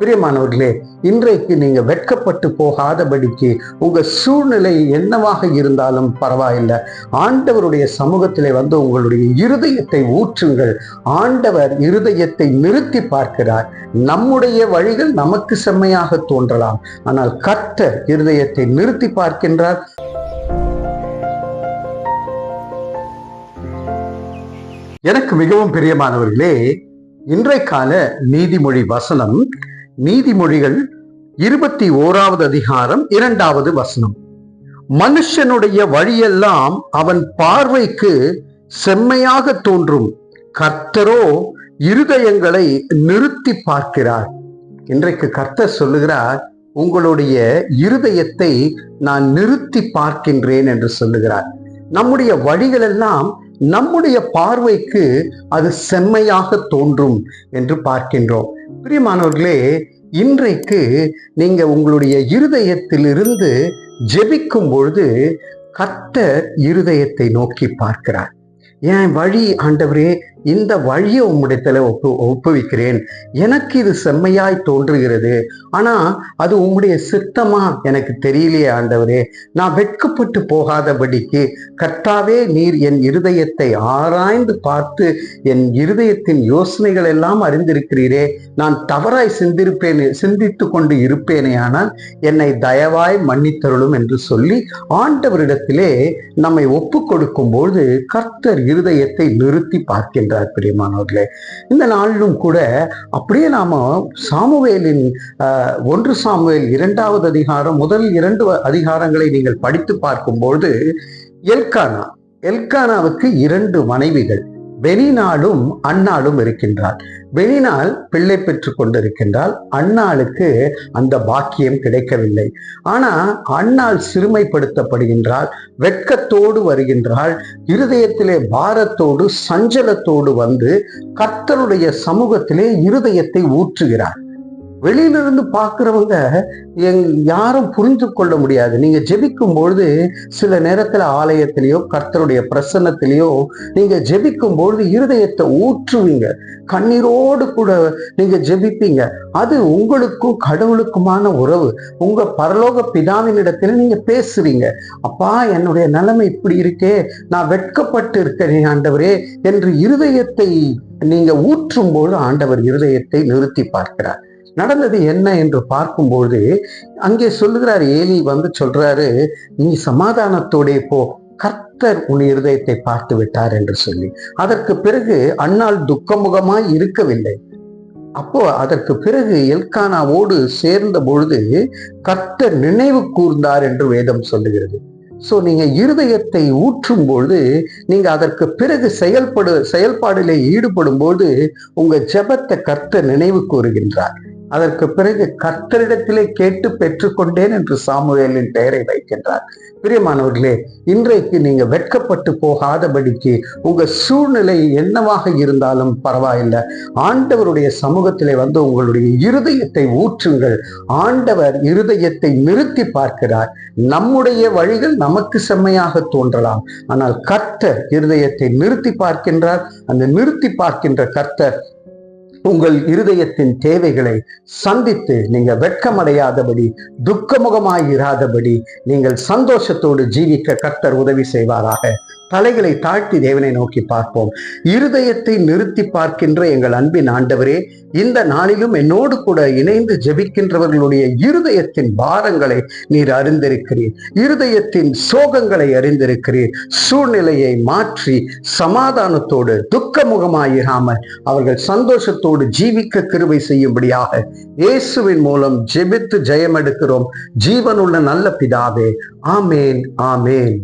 பிரியமானவர்களே இன்றைக்கு நீங்க வெட்கப்பட்டு போகாதபடிக்கு உங்க சூழ்நிலை என்னவாக இருந்தாலும் பரவாயில்லை. ஆண்டவருடைய சமூகத்திலே வந்து உங்களுடைய இருதயத்தை ஊற்றுங்கள். ஆண்டவர் இருதயத்தை நிறுத்தி பார்க்கிறார். நம்முடைய வழிகள் நமக்கு செம்மையாக தோன்றலாம். ஆனால் கர்த்தர் இருதயத்தை நிறுத்தி பார்க்கின்றார். எனக்கு மிகவும் பிரியமானவர்களே இன்றைக்கான நீதிமொழி வசனம் நீதிமொழிகள் இருபத்தி ஓராவது அதிகாரம் இரண்டாவது வசனம். மனுஷனுடைய வழியெல்லாம் அவன் பார்வைக்கு செம்மையாக தோன்றும். கர்த்தரோ இருதயங்களை நிறுத்தி பார்க்கிறார். இன்றைக்கு கர்த்தர் சொல்லுகிறார் உங்களுடைய இருதயத்தை நான் நிறுத்தி பார்க்கின்றேன் என்று சொல்லுகிறார். நம்முடைய வழிகளெல்லாம் நம்முடைய பார்வைக்கு அது செம்மையாக தோன்றும் என்று பார்க்கின்றோம். பிரியமானவர்களே இன்றைக்கு நீங்க உங்களுடைய இருதயத்திலிருந்து ஜெபிக்கும் பொழுது கத்தர் இருதயத்தை நோக்கி பார்க்கிறார். என் வழி ஆண்டவரே இந்த வழியை உம்முடையத்துல ஒப்பு ஒப்புவிக்கிறேன். எனக்கு இது செம்மையாய் தோன்றுகிறது. ஆனா அது உம்முடைய சித்தமா? எனக்கு தெரியலையே ஆண்டவரே. நான் வெட்கப்பட்டு போகாதபடிக்கு கர்த்தாவே நீர் என் இருதயத்தை ஆராய்ந்து பார்த்து என் இருதயத்தின் யோசனைகள் எல்லாம் அறிந்திருக்கிறீரே. நான் தவறாய் சிந்திருப்பேன் சிந்தித்து கொண்டு இருப்பேனே ஆனால் என்னை தயவாய் மன்னித்தருளும் என்று சொல்லி ஆண்டவரிடத்திலே நம்மை ஒப்பு கொடுக்கும்போது கர்த்தர் இருதயத்தை நிறுத்தி பார்க்கின்றார் பிரியமானவர்களே. இந்த நாளிலும் கூட அப்படியே நாம சாமுவேலின் ஆஹ், ஒன்று சாமுவேல் இரண்டாவது அதிகாரம் முதல் இரண்டு அதிகாரங்களை நீங்கள் படித்து பார்க்கும்பொழுது எல்கானா எல்கானாவுக்கு இரண்டு மனைவிகள். பெனினாலும் அந்நாளும் இருக்கின்றாள் வெளிநாள் பிள்ளை பெற்று கொண்டிருக்கின்றால் அந்நாளுக்கு அந்த பாக்கியம் கிடைக்கவில்லை. ஆனா அந்நாள் சிறுமைப்படுத்தப்படுகின்றாள் வெட்கத்தோடு வருகின்றாள் இருதயத்திலே பாரத்தோடு சஞ்சலத்தோடு வந்து கர்த்தருடைய சமூகத்திலே இருதயத்தை வெளியிலிருந்து பார்க்கிறவங்க எங் யாரும் புரிந்து கொள்ள முடியாது. நீங்க ஜெபிக்கும் பொழுது சில நேரத்துல ஆலயத்திலேயோ கர்த்தருடைய பிரசன்னத்திலேயோ நீங்க ஜெபிக்கும் பொழுது இருதயத்தை ஊற்றுவீங்க. கண்ணீரோடு கூட நீங்க ஜெபிப்பீங்க. அது உங்களுக்கும் கடவுளுக்குமான உறவு. உங்க பரலோக பிதாவினிடத்துல நீங்க பேசுறீங்க அப்பா என்னுடைய நிலைமை இப்படி இருக்கே. நான் வெட்கப்பட்டு இருக்கிறேன் ஆண்டவரே என்று இருதயத்தை நீங்க ஊற்றும் போது ஆண்டவர் இருதயத்தை நிறுத்தி பார்க்கிறார். நடந்தது என்ன என்று பார்க்கும்போது அங்கே சொல்லுகிறார் ஏலி வந்து சொல்றாரு நீ சமாதானத்தோடே போ. கர்த்தர் உன் இருதயத்தை பார்த்து விட்டார் என்று சொல்லி. அதற்கு பிறகு அன்னால் துக்கமுகமாய் இருக்கவில்லை. அப்போ அதற்கு பிறகு எல்கானாவோடு சேர்ந்த பொழுது கர்த்தர் நினைவு கூர்ந்தார் என்று வேதம் சொல்லுகிறது. சோ நீங்க இருதயத்தை ஊற்றும் பொழுது நீங்க அதற்கு பிறகு செயல்படு செயல்பாடிலே ஈடுபடும் போது உங்க ஜெபத்தை கர்த்தர் நினைவு கூறுகின்றார். அதற்கு பிறகு கர்த்தரிடத்திலே கேட்டு பெற்றுக்கொண்டேன் என்று சாமுவேலின் பெயரை வைக்கின்றார். பிரியமானவர்களே இன்றைக்கு நீங்க வெட்கப்பட்டு போகாதபடிக்கு உங்க சூழ்நிலை என்னவாக இருந்தாலும் பரவாயில்லை. ஆண்டவருடைய சமூகத்திலே வந்து உங்களுடைய இருதயத்தை ஊற்றுங்கள். ஆண்டவர் இருதயத்தை நிறுத்தி பார்க்கிறார். நம்முடைய வழிகள் நமக்கு செம்மையாக தோன்றலாம். ஆனால் கர்த்தர் இருதயத்தை நிறுத்தி பார்க்கின்றார். அந்த நிறுத்தி பார்க்கின்ற கர்த்தர் உங்கள் இருதயத்தின் தேவைகளை சந்தித்து நீங்க வெட்கமடையாதபடி துக்கமுகமாய் இராதபடி நீங்கள் சந்தோஷத்தோடு ஜீவிக்க கர்த்தர் உதவி செய்வாராக. தலைகளை தாழ்த்தி தேவனை நோக்கி பார்ப்போம். இருதயத்தை நிறுத்தி பார்க்கின்ற எங்கள் அன்பின் ஆண்டவரே இந்த நாளிலும் என்னோடு கூட இணைந்து ஜெபிக்கின்றவர்களுடைய இருதயத்தின் பாரங்களை நீர் அறிந்திருக்கிறீர். இருதயத்தின் சோகங்களை அறிந்திருக்கிறீர். சூழ்நிலையை மாற்றி சமாதானத்தோடு துக்கமுகமாயிராமல் அவர்கள் சந்தோஷத்தோடு ஜீவிக்க கிருவை செய்யும்படியாக இயேசுவின் மூலம் ஜெபித்து ஜெயம் எடுக்கிறோம் ஜீவனுள்ள நல்ல பிதாவே ஆமேன் ஆமேன்.